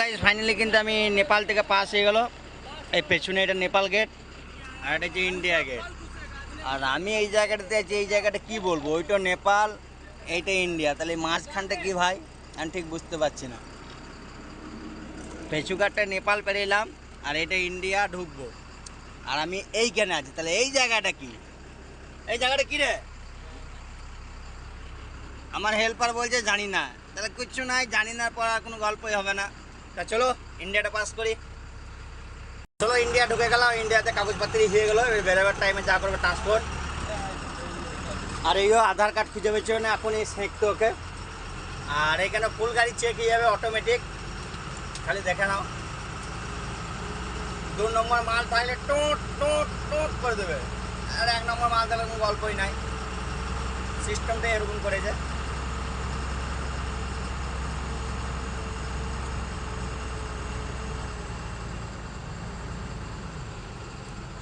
Guys finally কিন্তু আমি নেপাল থেকে পাস হয়ে গেল। এই পেছনে এটা নেপাল গেট আর এটা হচ্ছে ইন্ডিয়া গেট আর আমি এই জায়গাটাতে আছি, এই জায়গাটা কি বলব? ওইটা নেপাল, এইটা ইন্ডিয়া তাহলে মাঝখানটা কি ভাই? আমি ঠিক বুঝতে পারছি না। পেছুঘাটটা নেপাল পেরিলাম, আর এটা ইন্ডিয়া ঢুকবো। আর আমি এইখানে আছি, তাহলে এই জায়গাটা কি? এই জায়গাটা কি রে? আমার হেল্পার বলছে জানি না। তাহলে কিচ্ছু নাই, জানি না পর আর কোনো গল্পই হবে না। তা চলো, ইন্ডিয়াটা পাস করি। চলো, ইন্ডিয়া ঢুকে গেলাম। ইন্ডিয়াতে কাগজপত্র হয়ে গেলো। বেরোবার টাইমে যা করবে ট্রান্সপোর্ট আর এইও আধার কার্ড খুঁজে পেয়েছে না, এখনই সেঁকতে ওকে। আর এখানে ফুল গাড়ি চেক হয়ে যাবে অটোমেটিক খালি দেখে নাও। দু নম্বর মাল থাকলে টোট টোট টোট করে দেবে। আর এক নম্বর মাল থাকলে কোনো গল্পই নাই। সিস্টেমটা এরকম করেছে।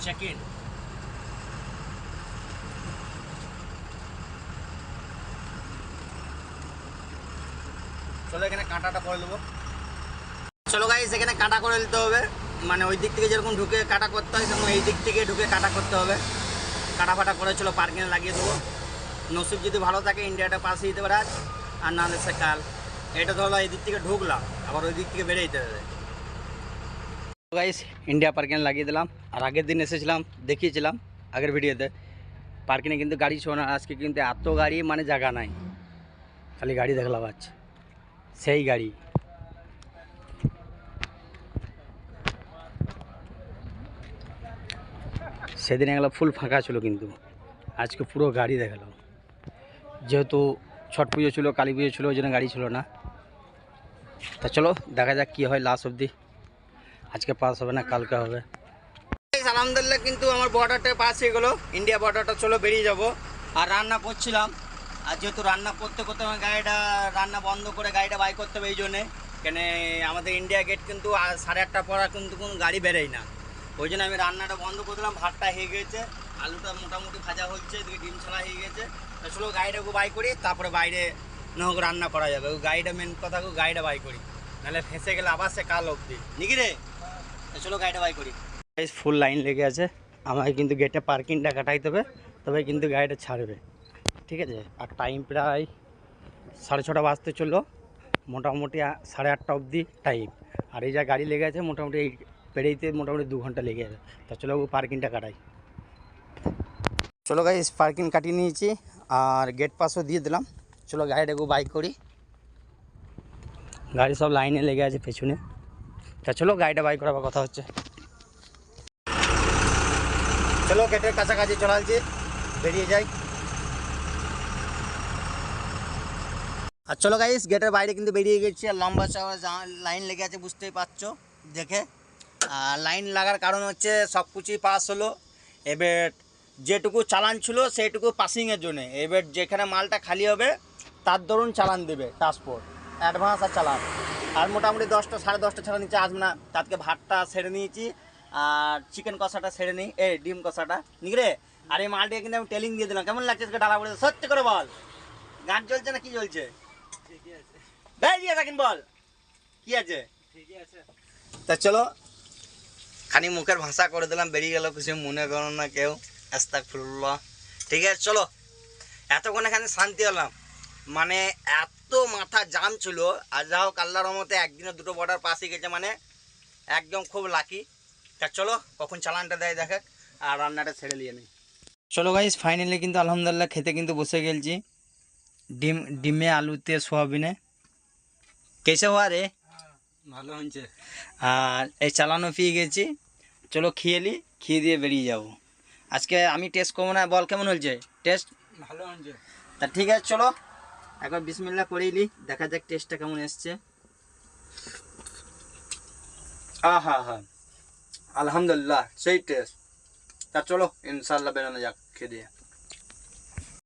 চেক ইন চলো এখানে কাঁটাটা করে দেবো চলো গাইস এখানে কাটা করে দিতে হবে। মানে ওই দিক থেকে যেরকম ঢুকে কাটা করতে হয়, সেরকম এই দিক থেকে ঢুকে কাটা করতে হবে। কাটা ফাটা করে চলো পার্কিংয়ে লাগিয়ে দেবো। নসিব যদি ভালো থাকে ইন্ডিয়াটা পাশে দিতে পারে আজ। আর নাহলে সে কাল। এটা ধরো এই দিক থেকে ঢুকলাম, আবার ওই দিক থেকে বেরিয়ে যেতে হবে। গাইস ইন্ডিয়া পার্কিংয়ে লাগিয়ে দিলাম আর আগের দিন এসেছিলাম দেখিয়েছিলাম আগের ভিডিওতে পার্কিংয়ে কিন্তু গাড়ি ছিল না আজকে কিন্তু এত গাড়ি মানে জায়গা নাই খালি গাড়ি দেখলাম আজ সেই গাড়ি সেদিন এগুলো ফুল ফাঁকা ছিল কিন্তু আজকে পুরো গাড়ি দেখালাম যেহেতু ছট পুজো ছিল কালী পুজো ছিল ওই জন্য গাড়ি ছিল না তা চলো দেখা যাক কী হয় লাস্ট অবধি আজকে পাস হবে না, কালকে হবে। আলহামদুলিল্লাহ কিন্তু আমার বর্ডারটা পাস হয়ে গেলো। ইন্ডিয়া বর্ডারটা চলো বেরিয়ে যাব। আর রান্না করছিলাম। আর যেহেতু রান্না করতে করতে আমার গাড়িটা রান্না বন্ধ করে গাড়িটা বাই করতে হবে এই জন্যে। কেন, আমাদের ইন্ডিয়া গেট কিন্তু সাড়ে আটটা পর কিন্তু কোনো গাড়ি বেরোয় না। ওই জন্য আমি রান্নাটা বন্ধ করে দিলাম, ভাতটা হয়ে গেছে। আলুটা মোটামুটি ভাজা হচ্ছে, এদিকে ডিম ছড়া হয়ে গেছে। চলো গাড়িটাকে বাই করি, তারপরে বাইরে না হোক রান্না করা যাবে। ওই গাড়িটা মেন কথা গাড়িটা বাই করি। নাহলে ফেঁসে গেলে আবার সে কাল অবধি। নাকি রে? চলো গাড়িটা করি। ফুল লাইন লেগে আছে। আমাকে কিন্তু গেটে পার্কিংটা কাটাইতে হবে, তবে কিন্তু গাড়িটা ছাড়বে। ঠিক আছে? আর টাইম প্রায় সাড়ে ছটা বাজতে চলল। মোটামুটি সাড়ে আটটা অবধি টাইম আর এই যা গাড়ি লেগে আছে, মোটামুটি এই পেরিয়েতে মোটামুটি দু ঘণ্টা লেগে যাবে তা চলো পার্কিংটা কাটাই। চলো গাইস পার্কিং কাটিয়ে নিয়েছি। আর গেট পাসও দিয়ে দিলাম। চলো গাড়িটাকে বাইক করি। গাড়ি সব লাইনে লেগে আছে, পেছনে। তা চলো গাড়িটা বাইক করাবার কথা হচ্ছে। চলো, গেটের কাছাকাছি চলে আসছি। বেরিয়ে যাই। আর চলো গাইস গেটের বাইরে কিন্তু বেরিয়ে গেছি। আর লম্বা চওড়া যা- লাইন লেগে আছে, বুঝতেই পারছ। দেখে। আর লাইন লাগার কারণ হচ্ছে, সব কিছুই পাস হলো। এবার যেটুকু চালান ছিল, সেইটুকু পাসিংয়ের জন্যে। এবার যেখানে মালটা খালি হবে, তার দরুন চালান দেবে ট্রান্সপোর্ট অ্যাডভান্স আর চালান। আর মোটামুটি দশটা সাড়ে দশটা ছাড়া নিচে আসবে না। তাকে ভাতটা সেরে নিয়েছি আর চিকেন কষাটা সেরে নিই এই ডিম কষাটা। নিগরে আর এই মালটাকে কিন্তু আমি টেলিং দিয়ে দিলাম। কেমন লাগছে ডালা পড়ে? সত্যি করে বল। গান চলছে না কি চলছে? বেরিয়ে থাকেন বল। কি আছে? তা চলো। খানি মুখের ভাষা করে দিলাম বেরিয়ে গেল কিছু মনে করো না কেউ। আস্তাক ফুল্লাহ ঠিক আছে চলো। এতক্ষণ এখানে শান্তি হলাম। মানে এত মাথা জাম ছিল। আর যা হোক আল্লাহর রহমতে একদিনে দুটো বর্ডার পাশে গেছে মানে একদম খুব লাকি তা চলো কখন চালানটা দেয় দেখে আর রান্নাটা ছেড়ে নিয়ে নেই। চলো গাইস ফাইনালি কিন্তু আলহামদুলিল্লাহ খেতে কিন্তু বসে গেলছি। ডিম ডিমে আলুতে সোয়াবিনে। কেসে হওয়া রে? ভালো হয়েছে। আর এই চালানো পেয়ে গেছি। চলো খেয়ে নি খেয়ে দিয়ে বেরিয়ে যাব। আজকে আমি টেস্ট করব না বল কেমন হয়েছে? টেস্ট ভালো হয়েছে। তা ঠিক আছে চলো। একবার বিসমিল্লা করেই নি, দেখা যাক টেস্টটা কেমন এসছে। আহা, হা। আলহামদুলিল্লাহ, সেই টেস্ট তা চলো ইনশাল্লাহ বেরোনো যাক, খেয়ে দিয়ে।